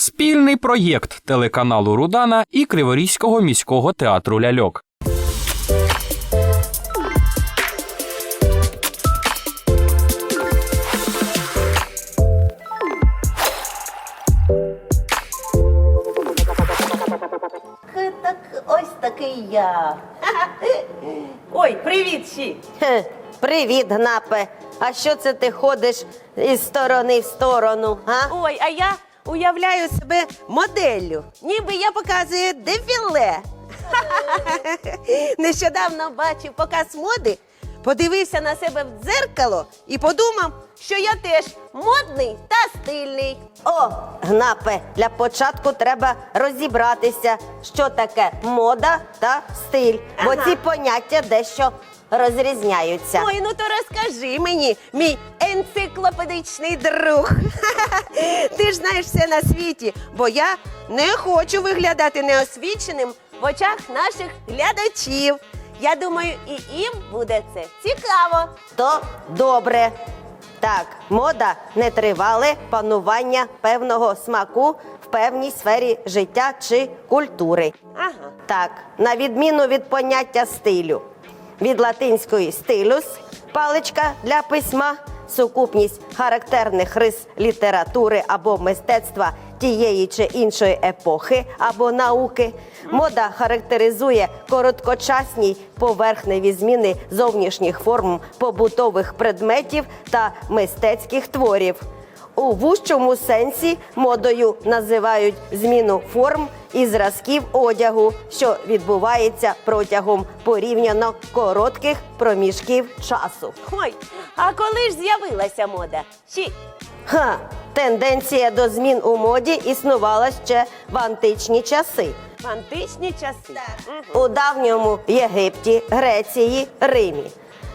Спільний проєкт телеканалу Рудана і Криворізького міського театру ляльок. Так ось такий я. Ой, привіт. Хе, Привіт, Гнапе. А що це ти ходиш із сторони в сторону? А? Ой, а я уявляю себе моделлю. Ніби я показую дефіле. Нещодавно бачив показ моди, подивився на себе в дзеркало і подумав, що я теж модний та стильний. О, Гнапе, для початку треба розібратися, що таке мода та стиль, бо Ага. ці поняття дещо розрізняються. Ой, ну то розкажи мені, мій енциклопедичний друг. Ти ж знаєш все на світі, бо я не хочу виглядати неосвіченим в очах наших глядачів. Я думаю, і їм буде це цікаво. То добре. Так, мода нетривале панування певного смаку в певній сфері життя чи культури. Ага. Так, на відміну від поняття стилю. Від латинської стилюс паличка для письма, сукупність характерних рис літератури або мистецтва тієї чи іншої епохи або науки. Мода характеризує короткочасні поверхневі зміни зовнішніх форм побутових предметів та мистецьких творів. У вужчому сенсі модою називають зміну форм і зразків одягу, що відбувається протягом порівняно коротких проміжків часу. Ой, а коли ж з'явилася мода? Чи Ха, тенденція до змін у моді існувала ще в античні часи. в античні часи? Мгм. У давньому Єгипті, Греції, Римі.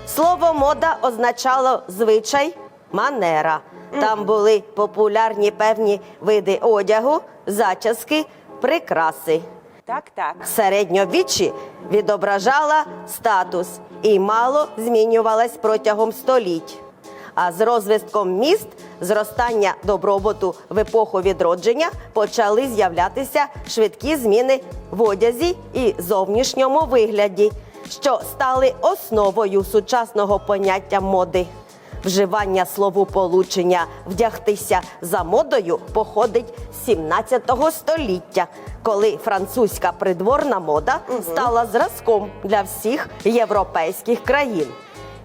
Слово мода означало звичай, манера. Там були популярні певні види одягу, зачіски, прикраси. Так, так. Середньовіччі відображала статус і мало змінювалась протягом століть. А з розвитком міст, зростання добробуту в епоху відродження почали з'являтися швидкі зміни в одязі і зовнішньому вигляді, що стали основою сучасного поняття моди. Вживання словополучення вдягтися за модою походить з 17 століття, коли французька придворна мода стала зразком для всіх європейських країн.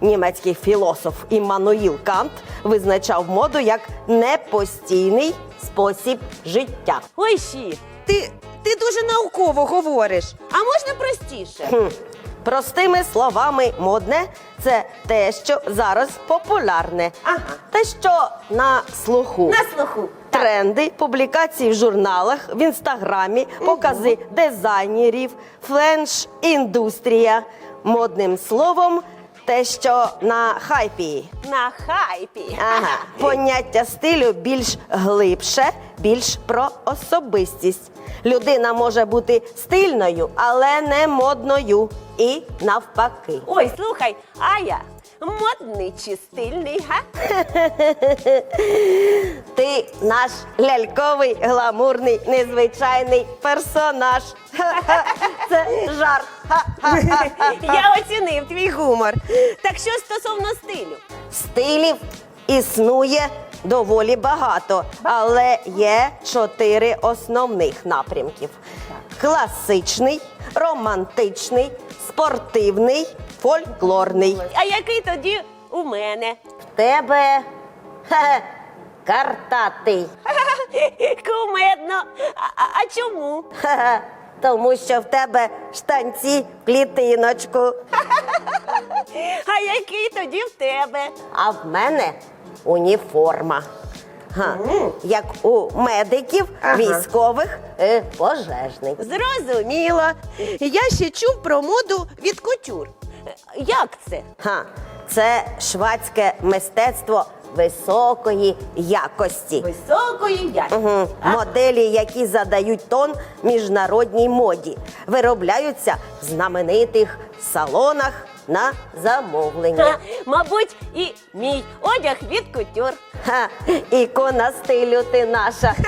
Німецький філософ Іммануїл Кант визначав моду як непостійний спосіб життя. Ой, Ші, ти, ти дуже науково говориш. А можна простіше? Хм. Простими словами, модне це те, що зараз популярне, Ага. те, що на слуху. На слуху. Тренди, публікації в журналах, в інстаграмі, покази дизайнерів, фленш, індустрія. Модним словом, те, що на хайпі. На хайпі. Ага. Поняття стилю більш глибше, більш про особистість. Людина може бути стильною, але не модною. І навпаки. Ой, слухай, а я модний чи стильний, га? Ти наш ляльковий, гламурний, незвичайний персонаж. Це жарт. Я оцінив твій гумор. Так що стосовно стилю? Стилів існує доволі багато, але є чотири основних напрямків: класичний, романтичний, спортивний, фольклорний. А який тоді у мене? В тебе хе, картатий. Кумедно. А, а, а чому? Ха-ха, Тому що в тебе штанці в клітиночку, А який тоді в тебе? а в мене уніформа. Як у медиків, Ага. військових, пожежних. Зрозуміло. Я ще чув про моду від кутюр. Як це? Ха, це швадське мистецтво високої якості. Високої якості. Угу. Моделі, які задають тон міжнародній моді, виробляються в знаменитих салонах на замовлення. Ха, Мабуть, і мій одяг від кутюр. Ха, ікона стилю ти наша.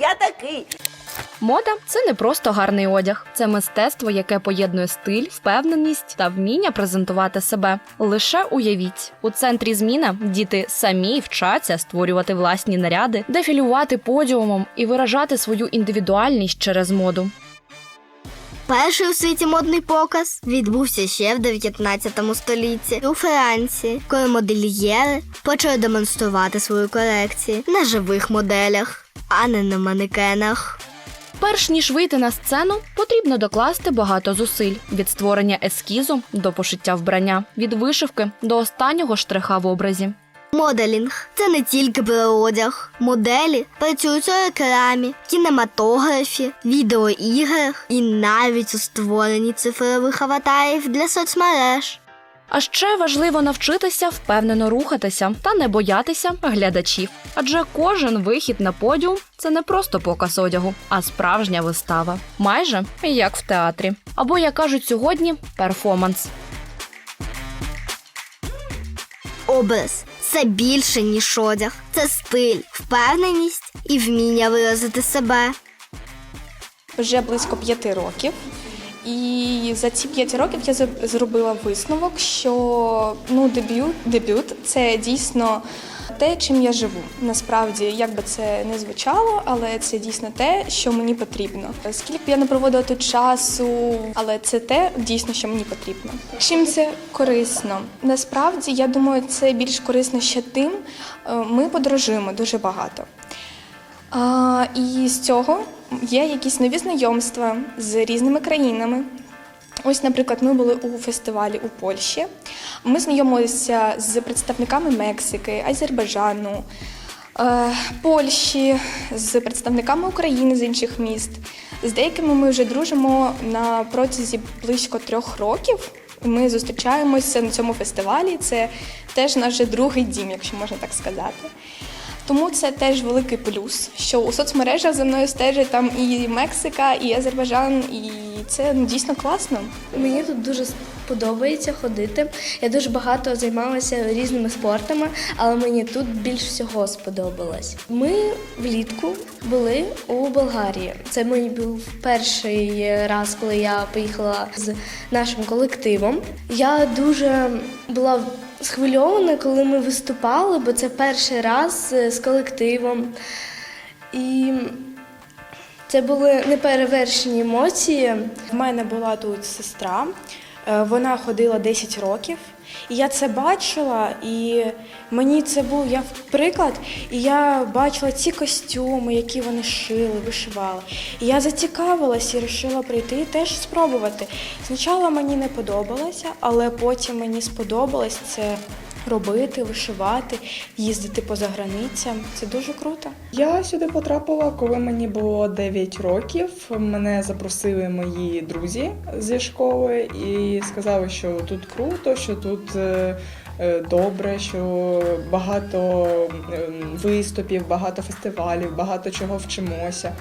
Я такий. Мода це не просто гарний одяг, це мистецтво, яке поєднує стиль, впевненість та вміння презентувати себе. Лише уявіть, у центрі зміна діти самі вчаться створювати власні наряди, дефілювати подіумом і виражати свою індивідуальність через моду. Перший у світі модний показ відбувся ще в 19 столітті у Франції, коли модельєри почали демонструвати свою колекцію на живих моделях, а не на манекенах. Перш ніж вийти на сцену, потрібно докласти багато зусиль від створення ескізу до пошиття вбрання, від вишивки до останнього штриха в образі. Моделінг це не тільки про одяг. Моделі працюють у рекламі, кінематографі, відеоіграх і навіть у створенні цифрових аватарів для соцмереж. А ще важливо навчитися впевнено рухатися та не боятися глядачів. Адже кожен вихід на подіум це не просто показ одягу, а справжня вистава. Майже як в театрі. Або, як кажуть сьогодні, перформанс. Образ це більше, ніж одяг. Це стиль, впевненість і вміння виразити себе. вже близько п'яти років. І за ці п'ять років я зробила висновок, що ну, дебют, дебют це дійсно те, чим я живу. Насправді, як би це не звучало, але це дійсно те, що мені потрібно. Скільки б я не проводила тут часу, але це те дійсно, що мені потрібно. Чим це корисно? Насправді, я думаю, це більш корисно ще тим, е, ми подорожуємо дуже багато. А, і з цього є якісь нові знайомства з різними країнами. Ось, наприклад, ми були у фестивалі у Польщі. Ми знайомилися з представниками Мексики, Азербайджану, е, Польщі, з представниками України з інших міст. З деякими ми вже дружимо на протязі близько трьох років. Ми зустрічаємося на цьому фестивалі. Це теж наш другий дім, якщо можна так сказати. Тому це теж великий плюс, що у соцмережах за мною стежать там і Мексика, і Азербайджан, і це ну, дійсно класно. Мені тут дуже подобається ходити. Я дуже багато займалася різними спортами, але мені тут більш всього сподобалось. Ми влітку були у Болгарії. Це мій був перший раз, коли я поїхала з нашим колективом. Я дуже була схвильована, коли ми виступали, бо це перший раз з колективом. І це були неперевершені емоції. В мене була тут сестра, е, вона ходила 10 років, і я це бачила, і мені це був як приклад, і я бачила ці костюми, які вони шили, вишивали. І я зацікавилась і вирішила прийти і теж спробувати. Спочатку мені не подобалося, але потім мені сподобалось це робити, вишивати, їздити по заграницям. Це дуже круто. Я сюди потрапила, коли мені було 9 років. Мене запросили мої друзі зі школи і сказали, що тут круто, що тут е, е, добре, що багато виступів, багато фестивалів, багато чого вчимося.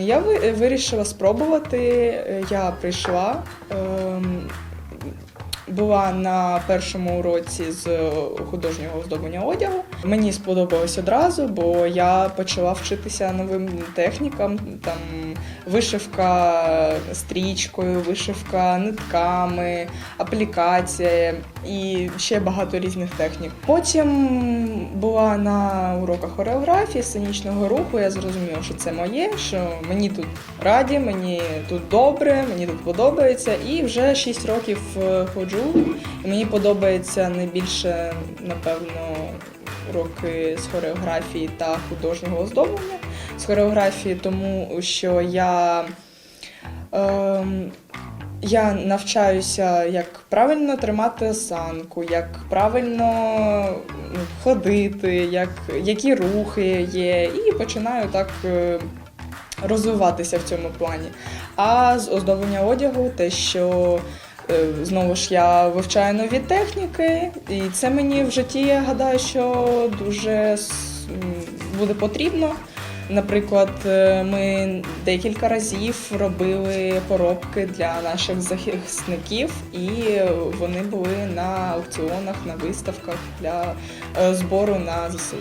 Я ви- вирішила спробувати. Е, Я прийшла. Була на першому уроці з художнього оздоблення одягу. Мені сподобалось одразу, бо я почала вчитися новим технікам. Там вишивка стрічкою, вишивка нитками, аплікація і ще багато різних технік. Потім була на уроках хореографії, сценічного руху. Я зрозуміла, що це моє, що мені тут раді, мені тут добре, мені тут подобається. І вже 6 років е, ходжу. І мені подобається найбільше, напевно, уроки з хореографії та художнього оздоблення. З хореографії, тому що я. Ем, я навчаюся, як правильно тримати осанку, як правильно ну, ходити, як, які рухи є, і починаю так е, розвиватися в цьому плані. А з оздоблення одягу, те, що е, знову ж я вивчаю нові техніки, і це мені в житті, я гадаю, що дуже буде потрібно. Наприклад, е, ми декілька разів робили поробки для наших захисників, і вони були на аукціонах, на виставках для е, збору на ЗСУ.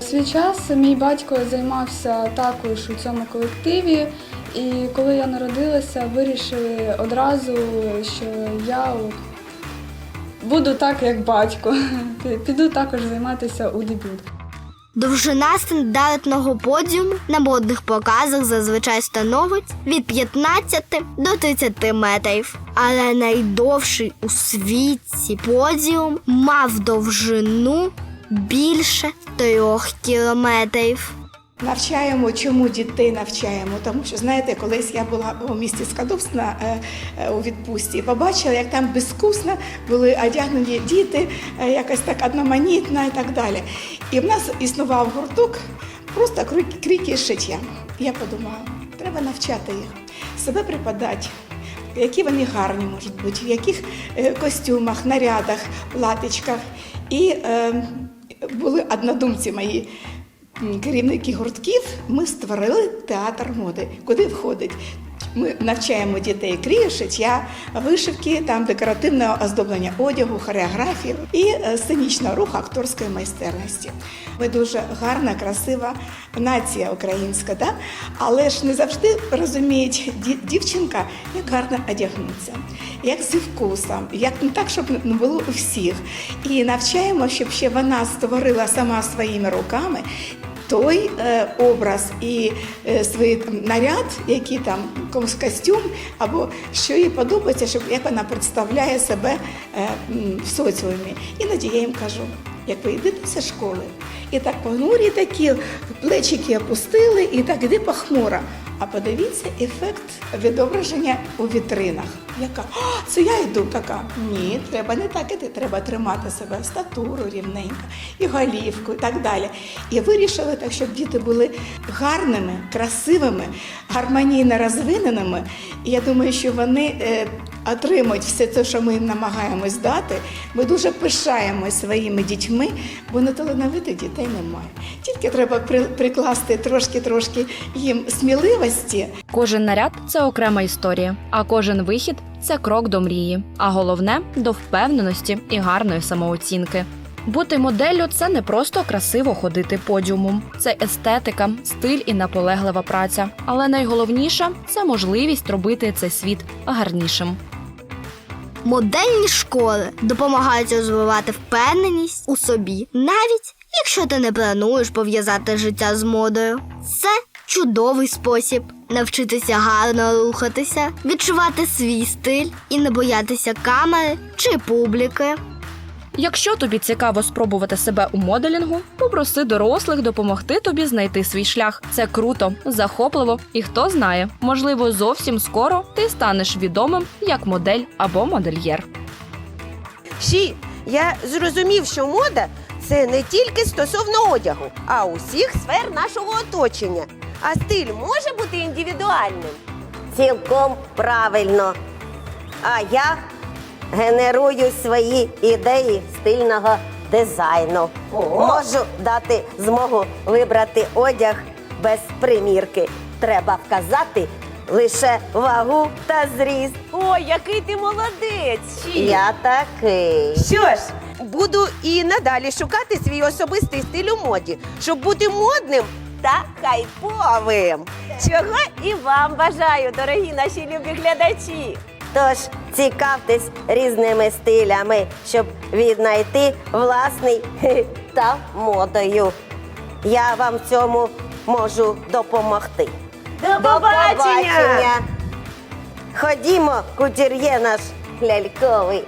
Свій час мій батько займався також у цьому колективі, і коли я народилася, вирішили одразу, що я буду так, як батько. Піду також займатися у дебют. Довжина стандартного подіуму на модних показах зазвичай становить від 15 до 30 метрів. Але найдовший у світі подіум мав довжину більше трьох кілометрів. Навчаємо, чому дітей навчаємо? Тому що знаєте, колись я була у місті Скадовськ на, е, е, у відпустці і побачила, як там безвкусно були одягнені діти, е, якось так одноманітно і так далі. І в нас існував гурток, просто крики, шиття. Я подумала, треба навчати їх, себе припадати. Які вони гарні можуть бути, в яких костюмах, нарядах, платічках. І е, були однодумці мої керівники гуртків, ми створили театр моди, куди входить. Ми навчаємо дітей крію, шиття, вишивки, там декоративне оздоблення одягу, хореографії і е, сценічного руху акторської майстерності. Ми дуже гарна, красива нація українська, да? але ж не завжди розуміють дівчинка, як гарно одягнутися, як зі вкусом, як не так, щоб не було у всіх. І навчаємо, щоб ще вона створила сама своїми руками той е, образ і е, свій там, наряд, який там костюм, або що їй подобається, щоб як вона представляє себе е, в соціумі. Іноді я їм кажу, як ви йдете зі школи, і так понурі такі плечики опустили, і так іди похмуро. А подивіться ефект відображення у вітринах. Яка О, це я йду така. Ні, треба не так іти, треба тримати себе статуру рівненько, і голівку, і так далі. І вирішили так, щоб діти були гарними, красивими, гармонійно розвиненими. І я думаю, що вони е, отримують все те, що ми їм намагаємось дати. Ми дуже пишаємось своїми дітьми, бо неталановитих дітей немає. Тільки треба при- прикласти трошки-трошки їм сміливості, Кожен наряд це окрема історія, а кожен вихід це крок до мрії. А головне до впевненості і гарної самооцінки. Бути моделлю це не просто красиво ходити подіумом, це естетика, стиль і наполеглива праця. Але найголовніше це можливість робити цей світ гарнішим. Модельні школи допомагають розвивати впевненість у собі, навіть якщо ти не плануєш пов'язати життя з модою. Це чудовий спосіб навчитися гарно рухатися, відчувати свій стиль і не боятися камери чи публіки. Якщо тобі цікаво спробувати себе у моделінгу, попроси дорослих допомогти тобі знайти свій шлях. Це круто, захопливо, і хто знає, можливо, зовсім скоро ти станеш відомим як модель або модельєр. Ші, я зрозумів, що мода це не тільки стосовно одягу, а усіх сфер нашого оточення. А стиль може бути індивідуальним. Цілком правильно. А я генерую свої ідеї стильного дизайну. Можу дати змогу вибрати одяг без примірки. Треба вказати лише вагу та зріст. Ой, який ти молодець! Ші. Я такий. Що ж, буду і надалі шукати свій особистий стиль у моді, щоб бути модним та хайповим. Чого і вам бажаю, дорогі наші любі глядачі. Тож цікавтесь різними стилями, щоб віднайти власний та модою. Я вам в цьому можу допомогти. До побачення! Ходімо, кутюр'є наш ляльковий.